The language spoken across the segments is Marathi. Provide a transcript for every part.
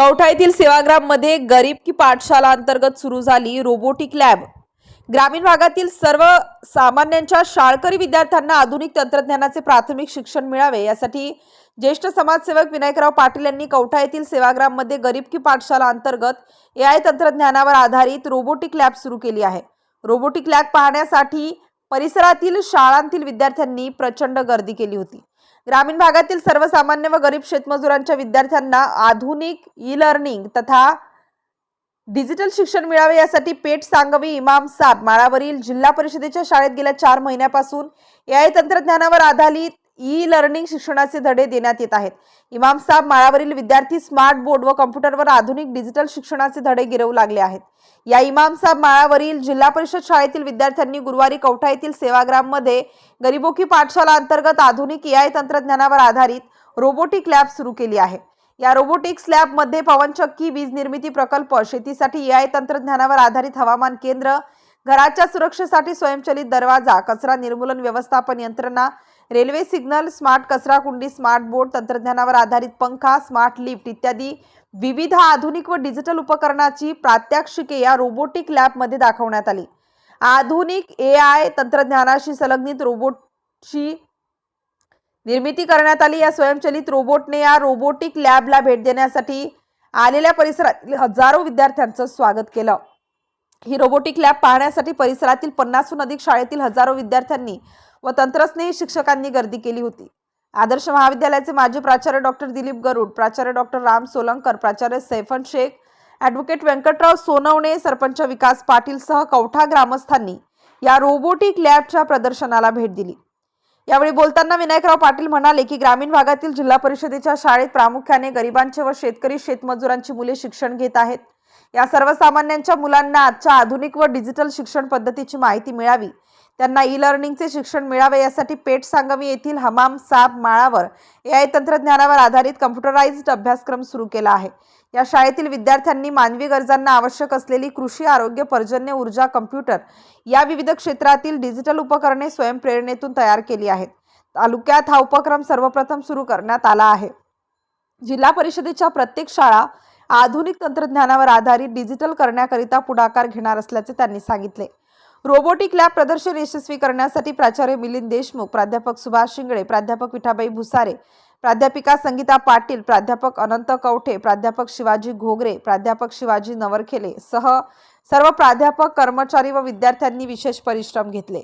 कवठा येथील सेवाग्राममध्ये गरीब की पाठशाला अंतर्गत सुरू झाली रोबोटिक लॅब. ग्रामीण भागातील सर्व सामान्यांच्या शाळकरी विद्यार्थ्यांना आधुनिक तंत्रज्ञानाचे प्राथमिक शिक्षण मिळावे यासाठी ज्येष्ठ समाजसेवक विनायकराव पाटील यांनी कवठा येथील सेवाग्राममध्ये गरीब की पाठशाला अंतर्गत ए आय तंत्रज्ञानावर आधारित रोबोटिक लॅब सुरू केली आहे. रोबोटिक लॅब पाहण्यासाठी परिसरातील शाळांतील विद्यार्थ्यांनी प्रचंड गर्दी केली होती. ग्रामीण भागातील सर्वसामान्य व गरीब शेतमजुरांच्या विद्यार्थ्यांना आधुनिक ई लर्निंग तथा डिजिटल शिक्षण मिळावे यासाठी पेठ सांगवी इमाम साब माळावरील जिल्हा परिषदेच्या शाळेत गेल्या चार महिन्यापासून ए आय तंत्रज्ञानावर आधारित ई लर्निंग शिक्षणाचे धडे देण्यात येत आहेत. इमाम साहेब माळावरील विद्यार्थी स्मार्ट बोर्ड व कम्प्युटरवर आधुनिक डिजिटल शिक्षणाचे धडे गिरवू लागले आहेत. या इमाम साहेब माळावरील जिल्हा परिषद शाळेतील विद्यार्थ्यांनी गुरुवारी कवठा येथील सेवाग्राममध्ये गरिबोकी पाठशाला अंतर्गत आधुनिक ए आय तंत्रज्ञानावर आधारित रोबोटिक लॅब सुरू केली आहे. या रोबोटिक्स स्लॅबमध्ये पवनचक्की वीज निर्मिती प्रकल्प शेतीसाठी ए आय तंत्रज्ञानावर आधारित हवामान केंद्र घराच्या सुरक्षेसाठी स्वयंचलित दरवाजा कचरा निर्मूलन व्यवस्थापन यंत्रणा रेल्वे सिग्नल स्मार्ट कचरा कुंडी स्मार्ट बोर्ड तंत्रज्ञानावर आधारित पंखा स्मार्ट लिफ्ट इत्यादी विविध आधुनिक व डिजिटल उपकरणाची प्रात्यक्षिके या रोबोटिक लॅबमध्ये दाखवण्यात आली. आधुनिक ए आय तंत्रज्ञानाशी संलग्नित रोबोटची निर्मिती करण्यात आली. या स्वयंचलित रोबोटने या रोबोटिक लॅबला भेट देण्यासाठी आलेल्या परिसरातील हजारो विद्यार्थ्यांचं स्वागत केलं. ही रोबोटिक लॅब पाहण्यासाठी परिसरातील पन्नासहून अधिक शाळेतील हजारो विद्यार्थ्यांनी व तंत्रस्नेही शिक्षकांनी गर्दी केली होती. आदर्श महाविद्यालयाचे माजी प्राचार्य डॉक्टर दिलीप गरुड प्राचार्य डॉक्टर राम सोलंकर प्राचार्य सैफन शेख ॲडव्होकेट व्यंकटराव सोनवणे सरपंच विकास पाटील सह कवठा ग्रामस्थांनी या रोबोटिक लॅबच्या प्रदर्शनाला भेट दिली. यावेळी बोलताना विनायकराव पाटील म्हणाले की ग्रामीण भागातील जिल्हा परिषदेच्या शाळेत प्रामुख्याने गरिबांचे व शेतकरी शेतमजुरांची मुले शिक्षण घेत आहेत. या सर्वसामान्यांच्या मुलांना आजच्या आधुनिक व डिजिटल शिक्षण पद्धतीची माहिती मिळावी त्यांना ई लर्निंगचे शिक्षण मिळावे यासाठी पेठ सांगवी येथील हमाम साब माळावर ए आय तंत्रज्ञानावर आधारित कम्प्युटराइज्ड अभ्यासक्रम सुरू केला आहे. या शाळेतील विद्यार्थ्यांनी मानवी गरजांना आवश्यक असलेली कृषी आरोग्य पर्जन्य ऊर्जा कम्प्युटर या विविध क्षेत्रातील डिजिटल उपकरणे स्वयंप्रेरणेतून तयार केली आहेत. तालुक्यात हा उपक्रम सर्वप्रथम सुरू करण्यात आला आहे. जिल्हा परिषदेच्या प्रत्येक शाळा आधुनिक तंत्रज्ञानावर आधारित डिजिटल करण्याकरिता पुढाकार घेणार असल्याचे त्यांनी सांगितले. रोबोटिक लॅब प्रदर्शन यशस्वी करण्यासाठी प्राचार्य मिलिंद देशमुख प्राध्यापक सुभाष शिंगळे प्राध्यापक विठाबाई भुसारे प्राध्यापिका संगीता पाटील प्राध्यापक अनंत कवठे प्राध्यापक शिवाजी घोगरे प्राध्यापक शिवाजी नवरखेले सह सर्व प्राध्यापक कर्मचारी व विद्यार्थ्यांनी विशेष परिश्रम घेतले.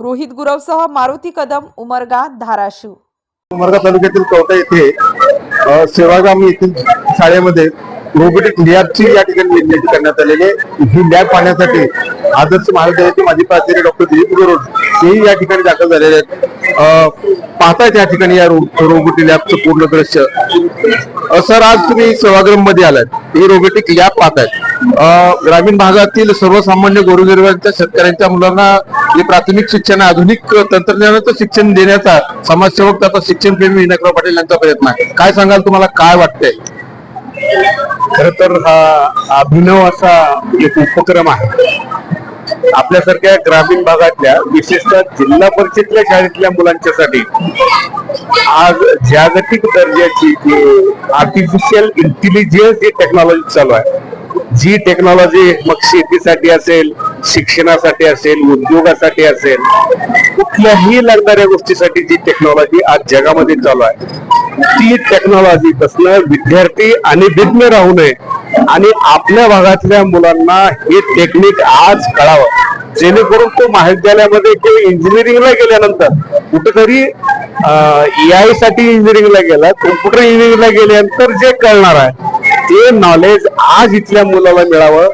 रोहित गुरवसह मारुती कदम उमरगा धाराशिव. उमरगा तालुक्यातील कवठा येथे सेवाग्राम येथील शाळेमध्ये रोबोटिक लॅबची या ठिकाणी निर्मिती करण्यात आलेली आहे. ही लॅब पाहण्यासाठी आदर्श महाविद्यालयाचे माजी प्राचार्य डॉक्टर दिलीप गुरोड हेही या ठिकाणी दाखल झालेले आहेत. अ, पाहतायत या ठिकाणी या रोबोटिक लॅबचं पूर्ण दृश्य. सर आज तुम्ही सेवाग्राममध्ये आलात. ही रोबोटिक लॅब पाहतायत. ग्रामीण भागातील सर्वसामान्य गोरगरिबांच्या शेतकऱ्यांच्या मुलांना जे प्राथमिक शिक्षण आधुनिक तंत्रज्ञानाचं शिक्षण देण्याचा समाजसेवक तथा शिक्षण प्रेमी विनायकराव पाटील यांचा प्रयत्न आहे. काय सांगाल तुम्हाला? काय वाटतंय? खर तर हा अभिनव असा एक उपक्रम आहे. आपल्यासारख्या ग्रामीण भागातल्या विशेषतः जिल्हा परिषदल्या शाळेतल्या मुलांच्यासाठी आज जागतिक दर्जाची जी आर्टिफिशियल इंटेलिजन्स जी टेक्नॉलॉजी चालू आहे जी टेक्नॉलॉजी मग शेतीसाठी असेल शिक्षणासाठी असेल उद्योगासाठी असेल कुठल्याही लागणाऱ्या गोष्टीसाठी जी टेक्नॉलॉजी आज जगामध्ये चालू आहे. ती टेक्नॉलॉजी पासून विद्यार्थी आणि विज्ञ राहू नये आणि आपल्या भागातल्या मुलांना हे टेक्निक आज कळावं. जेणेकरून तो महाविद्यालयामध्ये किंवा इंजिनिअरिंगला गेल्यानंतर कुठेतरी ए आयसाठी इंजिनिअरिंगला गेला कम्प्युटर इंजिनिअरिंगला गेल्यानंतर जे कळणार आहे ते नॉलेज आज इथल्या मुलाला मिळावं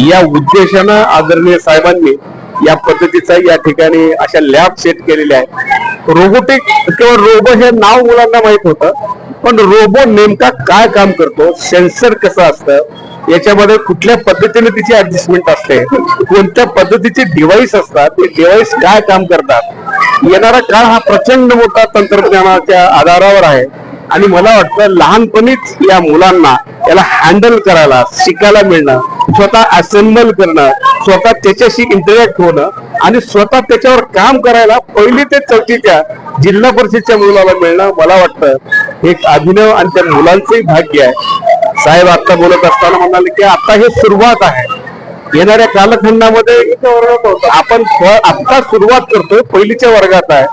या उद्देशानं आदरणीय साहेबांनी या पद्धतीचा या ठिकाणी अशा लॅब सेट केलेल्या आहेत. रोबोटिक किंवा रोबो हे नाव मुलांना माहीत होतं पण रोबो नेमका काय काम करतो सेन्सर कसं असतं याच्यामध्ये कुठल्या पद्धतीने तिची ऍडजस्टमेंट असते कोणत्या पद्धतीचे डिव्हाइस असतात ते डिव्हाइस काय काम करतात येणारा काळ हा प्रचंड मोठा तंत्रज्ञानाच्या आधारावर आहे. आणि मला वाटतं लहानपणीच या मुलांना याला हँडल करायला शिकायला मिळणं स्वतः असेंबल करणं स्वतः त्याच्याशी इंटरॅक्ट होणं आणि स्वतः त्याच्यावर काम करायला पहिली ते चौथीच्या जिल्हा परिषदच्या मुलाला मिळणं मला वाटतं एक अभिनव आणि त्या मुलांचंही भाग्य आहे. साहेब आता बोलत असताना म्हणाले की आता हे सुरुवात आहे. येणाऱ्या कालखंडामध्ये आपण आता सुरुवात करतोय पहिलीच्या वर्गात आहे.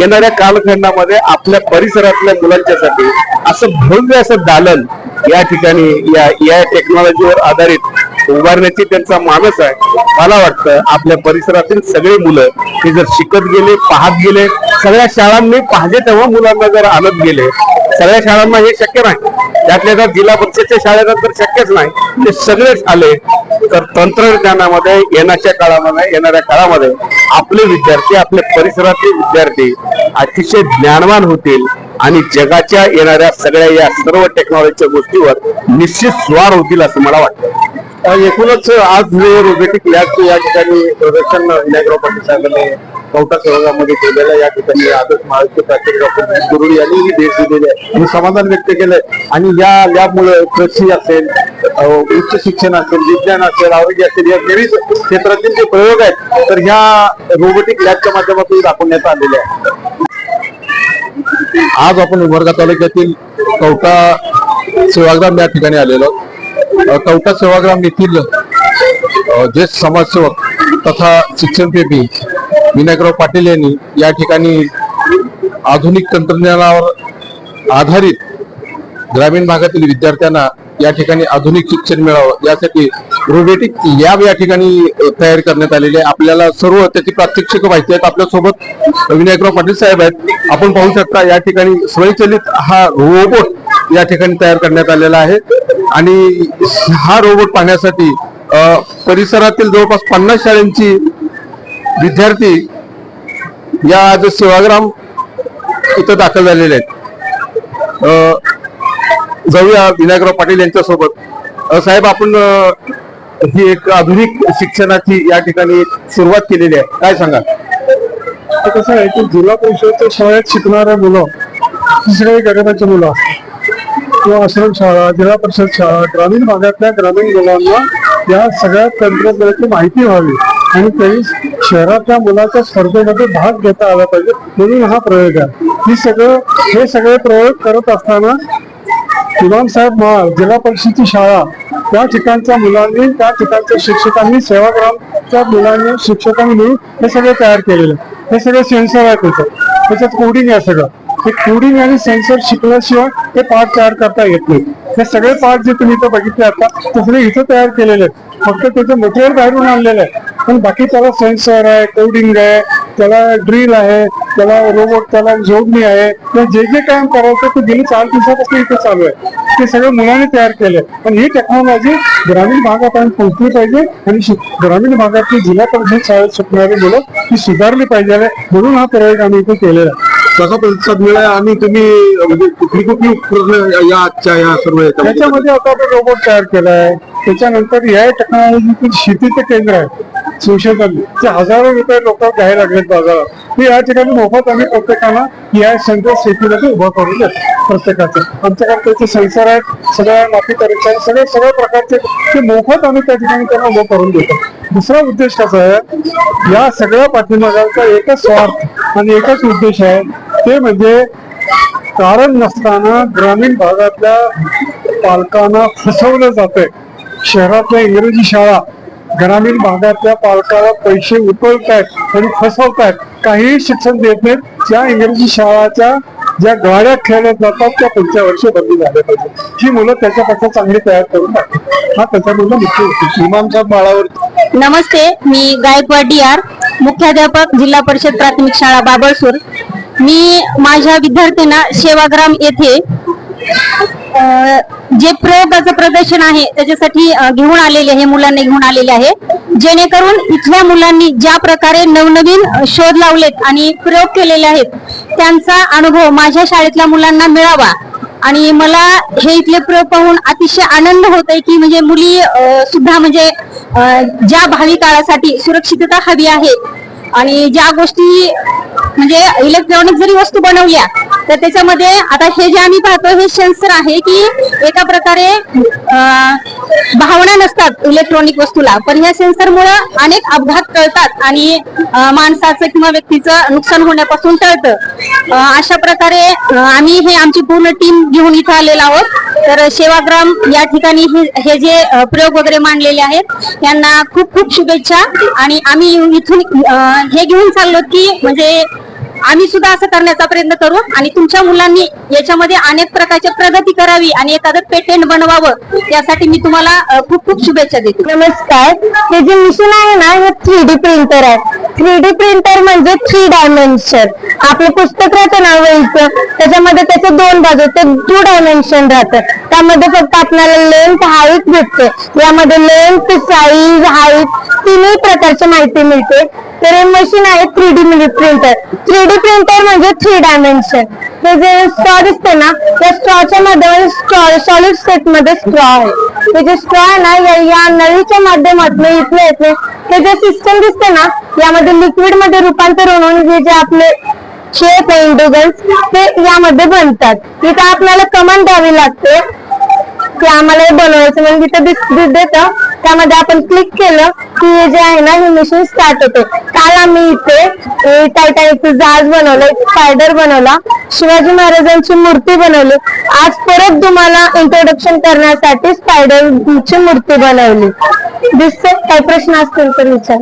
येणाऱ्या कालखंडामध्ये आपल्या परिसरातल्या मुलांच्यासाठी असं भव्य असं दालन या ठिकाणी या या टेक्नॉलॉजीवर आधारित उभारण्याची त्यांचा मानस आहे. मला वाटतं आपल्या परिसरातील सगळे मुलं हे जर शिकत गेले पाहत गेले सगळ्या शाळांनी पाहिजे तेव्हा मुलांना जर आणत गेले सगळ्या शाळांना हे शक्य नाही. त्यातल्या जर जिल्हा परिषदच्या शाळेला तर शक्यच नाही. ते सगळेच आले. तर तंत्रज्ञानामध्ये येण्याच्या काळामध्ये येणाऱ्या काळामध्ये आपले विद्यार्थी आपल्या परिसरातले विद्यार्थी अतिशय ज्ञानवान होतील आणि जगाच्या येणाऱ्या सगळ्या या सर्व टेक्नॉलॉजीच्या गोष्टीवर निश्चित स्वार होतील असं मला वाटतं. एकूणच आज जे रोबोटिक लॅबचं या ठिकाणी प्रदर्शन विनायकराव पाटील साहेबांनी कवटा सहभागामध्ये केलेलं या ठिकाणी आदर्श महाराष्ट्र प्राचार्य डॉक्टर गुरुडी यांनीही भेट दिलेली आहे. आणि समाधान व्यक्त केलंय. आणि या लॅबमुळे कृषी असेल उच्च शिक्षण असेल विज्ञान असेल आरोग्य असेल या विविध क्षेत्रातील जे प्रयोग आहेत तर ह्या रोबोटिक लॅबच्या माध्यमातून दाखवण्यात आलेले आहे आज आपण उमरगा तालुक्यातील कवटा सेवाग्राम या ठिकाणी आलेलो कवटा सेवाग्राम येथील ज्येष्ठ समाजसेवक तथा शिक्षणप्रेमी विनायकराव पाटील यांनी या ठिकाणी आधुनिक तंत्रज्ञानावर आधारित ग्रामीण भागातील विद्यार्थ्यांना या ठिकाणी आधुनिक शिक्षण मिळावं यासाठी रोबोटिक लॅब या ठिकाणी तयार करण्यात आलेली आहे. आपल्याला सर्व त्याची प्रात्यक्षिक माहिती आहेत. आपल्यासोबत विनायकराव पाटील साहेब आहेत. आपण पाहू शकता या ठिकाणी स्वयंचलित हा रोबोट या ठिकाणी तयार करण्यात आलेला आहे. आणि हा रोबोट पाहण्यासाठी परिसरातील जवळपास पन्नास शाळांची विद्यार्थी या आज सेवाग्राम इथं दाखल झालेले आहेत. जाऊया विनायकराव पाटील यांच्यासोबत. साहेब आपण ही एक आधुनिक शिक्षणाची या ठिकाणी सुरुवात केलेली आहे. काय सांगा कसं आहे की जिल्हा परिषदच्या शाळेत शिकणाऱ्या मुलं ही सगळी गरिबाची मुलं असतात. किंवा आश्रम शाळा जिल्हा परिषद शाळा ग्रामीण भागातल्या ग्रामीण मुलांना या सगळ्या तंत्रज्ञानाची माहिती व्हावी आणि तरी शहरातल्या मुलाच्या स्पर्धेमध्ये भाग घेता आला पाहिजे. म्हणून हा प्रयोग आहे. ही सगळं हे सगळे प्रयोग करत असताना इमाम साहेब महाल जिल्हा परिषदची शाळा त्या ठिकाणच्या मुलांनी त्या ठिकाणच्या शिक्षकांनी सेवाग्रामच्या मुलांनी शिक्षकांनी हे सगळे तयार केलेले हे सगळे सेन्सर आहे त्याच्यात त्याच्यात कोडिंग आहे सगळं. हे कोडिंग आणि सेन्सर शिकल्याशिवाय हे पार्ट तयार करता येत नाही. हे सगळे पार्ट जे तुम्ही इथं बघितले आता ते सगळे इथं तयार केलेले आहेत. फक्त त्याचं मटेरियल बाहेरून आणलेलं आहे. पण बाकी त्याला सेन्सर आहे कोडिंग आहे त्याला ड्रिल आहे त्याला रोबोट त्याला जोडणी आहे. जे जे काम करायचं ते गेली चार दिवसापासून इथे चालू आहे. ते सगळं मुलांनी तयार केलंय पण ही टेक्नॉलॉजी ग्रामीण भागापर्यंत पोहोचली पाहिजे आणि ग्रामीण भागातली जिल्हा परिषद शाळेत शिकणारी मुलं ही सुधारली पाहिजे. म्हणून हा प्रयोग आम्ही इथे केलेला आहे. कसा प्रतिसाद मिळाला आणि तुम्ही म्हणजे कुठली कुठली प्रश्न या आजच्या या सर्व याच्यामध्ये त्याच्यामध्ये आता आपण रोबोट तयार केलाय. त्याच्यानंतर या टेक्नॉलॉजीतील शेतीचं केंद्र आहे. संशोधन. ते हजारो रुपये लोक घ्यायला लागलेत बाजारात. ते या ठिकाणी मोफत आम्ही प्रत्येकाला या सेंटर शेतीमध्ये उभं करून देतो. प्रत्येकाचं. आमच्याकडे त्याचे सेन्सर आहेत सगळ्या माती परीक्षा सगळे सगळ्या प्रकारचे ते मोफत आम्ही त्या ठिकाणी त्यांना उभं करून देतो. दुसरा उद्देश कसा आहे? या सगळ्या पाठीमागाचा एकच स्वार्थ. आणि एकच उद्देश आहे ते म्हणजे कारण नसताना ग्रामीण भागातल्या पालकांना फसवलं जातंय. शहरातल्या इंग्रजी शाळा ग्रामीण भागातल्या पालकाला पैसे उकळतायत आणि फसवतायत. काहीही शिक्षण देत नाहीत ज्या इंग्रजी शाळाच्या ज्या गाड्या खेळल्या जातात त्या पुढच्या वर्षी बंदी झाल्या पाहिजे. ही मुलं त्याच्यापेक्षा चांगली तयार करून टाकतात. हा त्याच्यामधला मुख्य इमाम साहेब माळावर नमस्ते मी गायकवाड डी आर. मुख्याध्यापक जिल्हा परिषद प्राथमिक शाळा बाबळसूर. मी माझ्या विद्यार्थ्यांना सेवाग्राम येथे जे प्रयोगाचं प्रदर्शन आहे त्याच्यासाठी घेऊन आलेले हे मुलांना घेऊन आलेले आहे. जेणेकरून इथल्या मुलांनी ज्या प्रकारे नवनवीन शोध लावलेत आणि प्रयोग केलेले आहेत त्यांचा अनुभव माझ्या शाळेतल्या मुलांना मिळावा. आणि मला हे इथले प्रयोग पाहून अतिशय आनंद होत आहे की म्हणजे मुली सुद्धा म्हणजे ज्या भावी काळासाठी सुरक्षितता हवी आहे आणि ज्या गोष्टी म्हणजे इलेक्ट्रॉनिक जरी वस्तू बनवल्या तर त्याच्यामध्ये आता हे जे आम्ही पाहतो हे सेन्सर आहे की एका प्रकारे भावना नसतात इलेक्ट्रॉनिक वस्तूला. पण या सेन्सरमुळे अनेक अपघात टळतात आणि माणसाचं किंवा व्यक्तीचं नुकसान होण्यापासून टळतं. अशा प्रकारे आम्ही हे आमची पूर्ण टीम घेऊन इथं आलेलो आहोत. तर सेवाग्राम या ठिकाणी हे हे जे प्रयोग वगैरे मांडलेले आहेत यांना खूप खूप शुभेच्छा. आणि आम्ही इथून हे घेऊन चाललो की म्हणजे आम्ही सुद्धा असं करण्याचा प्रयत्न करू आणि तुमच्या मुलांनी याच्यामध्ये अनेक प्रकारची प्रगती करावी आणि एखादं पेटेंट बनवावं यासाठी मी तुम्हाला खूप खूप शुभेच्छा देते. नमस्कार. हे जे मशीन आहे ना हे थ्री डी प्रिंटर आहे. थ्री डी प्रिंटर म्हणजे थ्री डायमेन्शन आपलं पुस्तक राहतं ना वहीचं त्याच्यामध्ये त्याचे दोन बाजू ते टू डायमेन्शन राहतं. त्यामध्ये फक्त आपल्याला लेंथ हाईट भेटते. यामध्ये लेंथ साईज हाईट तिन्ही प्रकारची माहिती मिळते. तर हे मशीन आहे थ्री डी म्हणजे प्रिंटर थ्री डी प्रिंटर म्हणजे थ्री डायमेन्शन हे जे स्ट्रॉ दिसते ना त्या स्ट्रॉच्या माध्यमातून स्ट्रॉ सॉलिड स्टेटमध्ये स्ट्रॉ आहे. हे जे स्ट्रॉ आहे ना या नळीच्या माध्यमातून इथले येते हे जे सिस्टम दिसते ना यामध्ये लिक्विडमध्ये रूपांतर होऊन हे जे आपले शेप आहे इंडिगल्स ते यामध्ये बनतात. इथं आपल्याला कमांड द्यावी लागते. ते आम्हाला हे बनवायचं म्हणजे तिथे देतं त्यामध्ये आपण क्लिक केलं की हे जे आहे ना हे मशीन स्टार्ट होते. काल आम्ही इथे टायटानिकचं जहाज बनवलं स्पायडर बनवला. शिवाजी महाराजांची मूर्ती बनवली. आज परत तुम्हाला इंट्रोडक्शन करण्यासाठी स्पायडरची मूर्ती बनवली. दिसते काही प्रश्न असतील तर विचार.